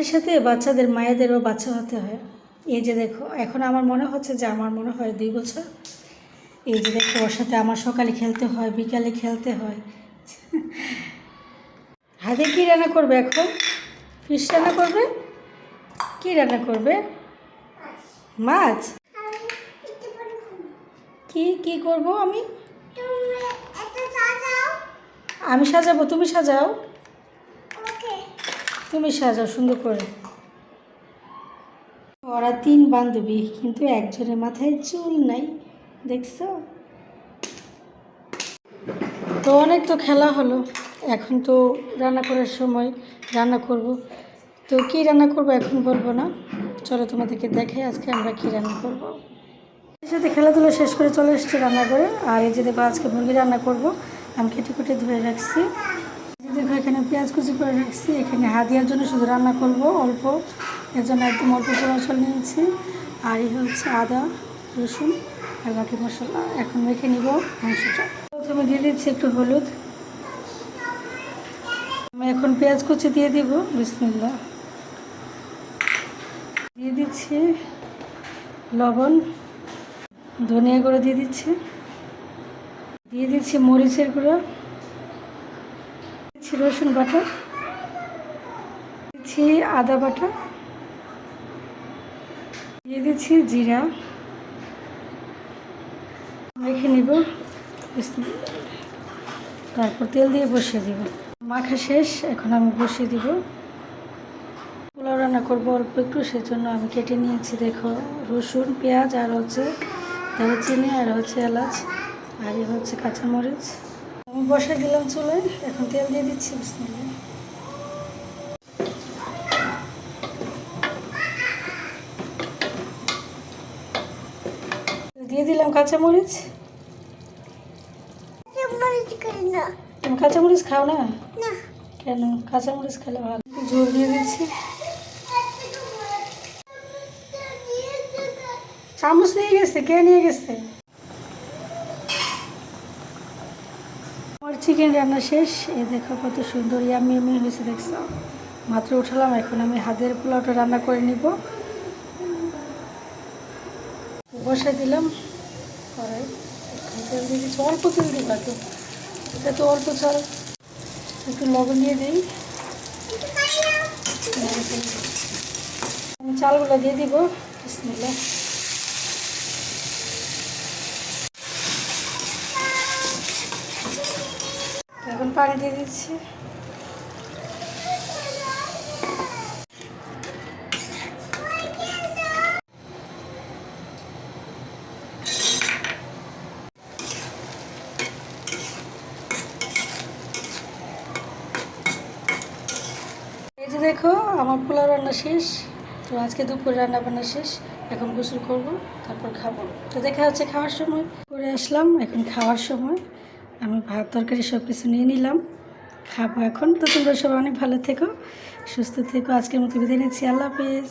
সাথে সাথে বাচ্চাদের মায়েদেরও বাচ্চা হতে হয়। এই যে দেখো এখন আমার মনে হচ্ছে যে আমার মনে হয় দুই বছর। এই যে দেখো ওর সাথে আমার সকালে খেলতে হয় বিকালে খেলতে হয়। হাতে কী রান্না করবে এখন? ফিশ রান্না করবে? কী রান্না করবে? মাছ? কি কি করব আমি? আমি সাজাবো তুমি সাজাও। তুমি সাজাও, সুন্দর করে। ওরা তিন বান্ধবী, কিন্তু একজনের মাথায় চুল নাই, দেখছ? তো অনেক তো খেলা হলো, এখন তো রান্না করার সময় রান্না করব। তো কি রান্না করব এখন বলব না, চলো তোমাদেরকে দেখে আজকে আমরা কি রান্না করব। এর সাথে খেলাধুলা শেষ করে চলে এসেছি রান্না করে আর এই যে দেখো আজকে মুরগি রান্না করব, আমি কেটে কেটে ধুয়ে রাখছি। দেখো, এখানে পেঁয়াজ কুচি করে রাখছি। এখানে হাদিয়ার জন্য শুধু রান্না করব, অল্প। এর জন্য একদম অল্প পোড়াচল নিয়েছি। আর এই হচ্ছে আদা, রসুন আর বাকি মশলা। এখন মেখে নিব মাংসটা। প্রথমে দিয়ে দিচ্ছি একটু হলুদ। আমি এখন পেঁয়াজ কুচি দিয়ে দিব বিসমিল্লা দিয়ে দিচ্ছি লবণ। ধনিয়া গুঁড়ো দিয়ে দিচ্ছি। দিয়ে দিচ্ছি মরিচের গুঁড়ো। দিচ্ছি রসুন বাটা। দিচ্ছি আদা বাটা। দিয়ে দিচ্ছি জিরা। মেখে নিব। তারপর তেল দিয়ে বসিয়ে দিব। মাখা শেষ, এখন আমি বসিয়ে দিব। পোলাও রান্না করব অল্প একটু, সেজন্য আমি কেটে নিয়েছি, দেখো, রসুন, পেঁয়াজ, আর হচ্ছে দারুচিনি, আর হচ্ছে এলাচ, আর হচ্ছে কাঁচামরিচ। আমি বসে দিলাম চুলায় এখন তেল দিয়ে দিচ্ছি। দিয়ে দিলাম কাঁচামরিচ। তুমি কাঁচামরিচ খাও না। কেন? কাঁচামরিচ খেলে ভালো। ঝোল দিয়ে দিচ্ছি। চামচ নিয়ে গেছে কে নিয়ে গেছে? চিকেন রান্না শেষ এ দেখো কত সুন্দর ইয়ামি ইয়ামি হয়েছে, দেখছ? মাত্র উঠালাম, এখন আমি হাতের পোলাওটা রান্না করে নিব। বসাই দিলাম। কড়াই। দিয়ে দিচ্ছি অল্প তেল দিবা তো এটা তো অল্প চাল। একটু লবণ দিয়ে দিই। আমি চালগুলো দিয়ে দিব। বিসমিল্লাহ। এখন পানি দিয়ে দিচ্ছি। দেখো, আমার পোলাও রান্না শেষ। তো আজকে দুপুর রান্না বান্না শেষ। এখন গোসল করব, তারপর খাব। তো দেখা হচ্ছে খাওয়ার সময়। করে আসলাম, এখন খাওয়ার সময়। আমি ভাত তরকারি সব কিছু নিয়ে নিলাম। খাব এখন। তো তোমরা সব অনেক ভালো থেকো, সুস্থ থেকো। আজকের মতো বিদায় নিচ্ছি। আল্লাহ হাফেজ।